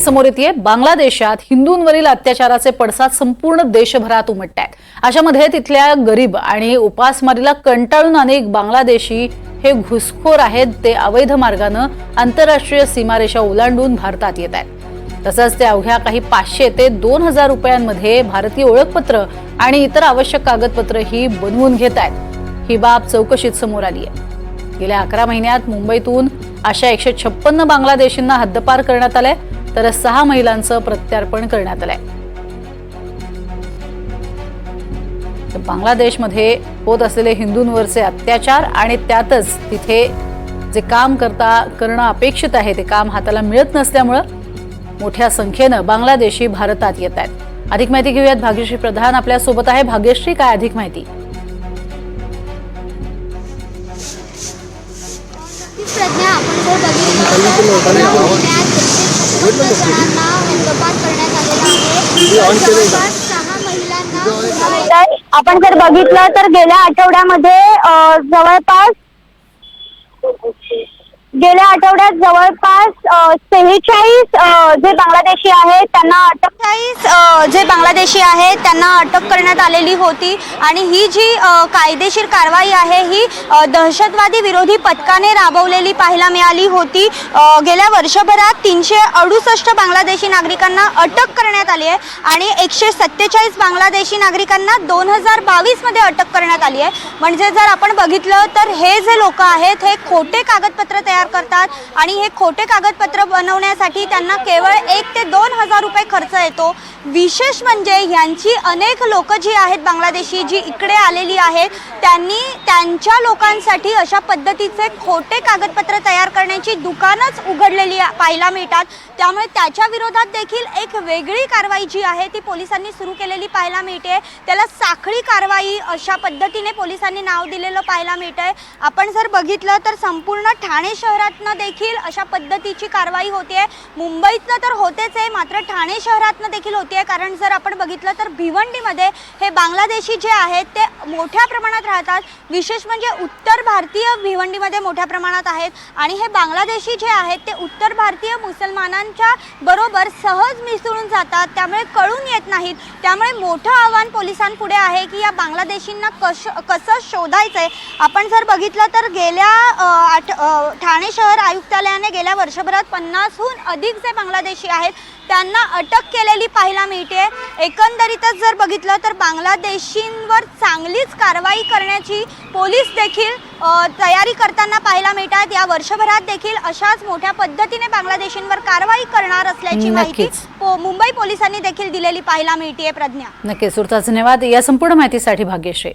समोर येते बांगलादेशात हिंदूंवरील अत्याचाराचे पडसाद संपूर्ण देशभरात उमटत आहेत अशामध्ये तिथल्या गरीब आणि उपासमारीला कंटाळून अनेक बांगलादेशी हे घुसखोर आहेत ते अवैध मार्गानं आंतरराष्ट्रीय सीमारेषा ओलांडून भारतात येत आहेत तसंच ते अवघ्या काही पाचशे ते दोन हजार रुपयांमध्ये भारतीय ओळखपत्र आणि इतर आवश्यक कागदपत्र ही बनवून घेत आहेत ही बाब चौकशीत समोर आली आहे गेल्या अकरा महिन्यात मुंबईतून अशा एकशे छप्पन्न बांगलादेशींना हद्दपार करण्यात आलंय. तर सहा महिलांचं प्रत्यार्पण करण्यात आलंय. तर बांगलादेशमध्ये होत असलेले हिंदूंवरचे अत्याचार आणि त्यातच तिथे जे काम करता करणं अपेक्षित आहे ते काम हाताला मिळत नसल्यामुळं मोठ्या संख्येनं बांगलादेशी भारतात येत आहेत. अधिक माहिती घेऊयात. भाग्यश्री प्रधान आपल्यासोबत आहे. भाग्यश्री काय अधिक माहिती? प्रज्ञा आपण करण्यात आलेला आहे. जवळपास सहा महिलांना आपण जर बघितलं तर गेल्या आठवड्यामध्ये अ, जवळपास गेल्या आठवड्यात जवळपास सेहेचाळीस जे बांगलादेशी आहेत त्यांना अटक चाळीस जे बांगलादेशी आहेत त्यांना अटक करण्यात आलेली होती आणि ही जी कायदेशीर कारवाई आहे ही दहशतवादी विरोधी पथकाने राबवलेली पाहायला मिळाली होती. गेल्या वर्षभरात तीनशे अडुसष्ट बांगलादेशी नागरिकांना अटक करण्यात आली आहे आणि एकशे सत्तेचाळीस बांगलादेशी नागरिकांना दोन हजार बावीसमध्ये अटक करण्यात आली आहे. म्हणजे जर आपण बघितलं तर हे जे लोक आहेत हे खोटे कागदपत्र तयार करतात आणि हे खोटे कागदपत्र बनवण्यासाठी त्यांना केवळ एक ते दोन हजार रुपये खर्च येतो. विशेष म्हणजे ह्यांची अनेक लोक जी आहेत बांगलादेशी जी इकडे आलेली आहेत त्यांनी त्यांच्या लोकांसाठी अशा पद्धतीचे खोटे कागदपत्र तयार करण्याची दुकानच उघडलेली पाहायला मिळतात. त्यामुळे त्याच्या विरोधात देखील एक वेगळी कारवाई जी आहे ती पोलिसांनी सुरू केलेली पाहायला मिळते. त्याला साखळी कारवाई अशा पद्धतीने पोलिसांनी नाव दिलेलं पाहायला मिळतंय. आपण जर बघितलं तर संपूर्ण ठाणे शहर शहरातनं देखील अशा पद्धतीची कारवाई होते मुंबईतनं तर होतेच आहे मात्र ठाणे शहरातनं देखील होते कारण जर आपण बघितलं तर भिवंडीमध्ये हे बांगलादेशी जे आहेत ते मोठ्या प्रमाणात राहतात. विशेष म्हणजे उत्तर भारतीय भिवंडीमध्ये मोठ्या प्रमाणात आहेत. आणि हे बांगलादेशी जे आहेत ते उत्तर भारतीय मुसलमानांच्या बरोबर सहज मिसळून जातात. त्यामुळे कळून येत नाहीत. त्यामुळे मोठं आव्हान पोलिसांपुढे आहे की या बांगलादेशींना कश कसं शोधायचं आहे आपण जर बघितलं तर गेल्या आठ ठाणे शहर आयुक्तालयाने गेल्या वर्षभरात पन्नासहून अधिक जे बांगलादेशी आहेत त्यांना अटक केलेली पाहायला मिळते एकंदरीतच जर बघितलं तर बांगलादेशींवर चांगलीच कारवाई करण्याची पोलीस देखील तयारी करताना पाहायला मिळतात. या वर्षभरात देखील अशाच मोठ्या पद्धतीने बांगलादेशींवर कारवाई करणार असल्याची माहिती. पो- मुंबई पोलिसांनी देखील दिलेली पाहायला मिळते प्रज्ञा. नक्कीच. धन्यवाद. या संपूर्ण माहितीसाठी भाग्यश्री.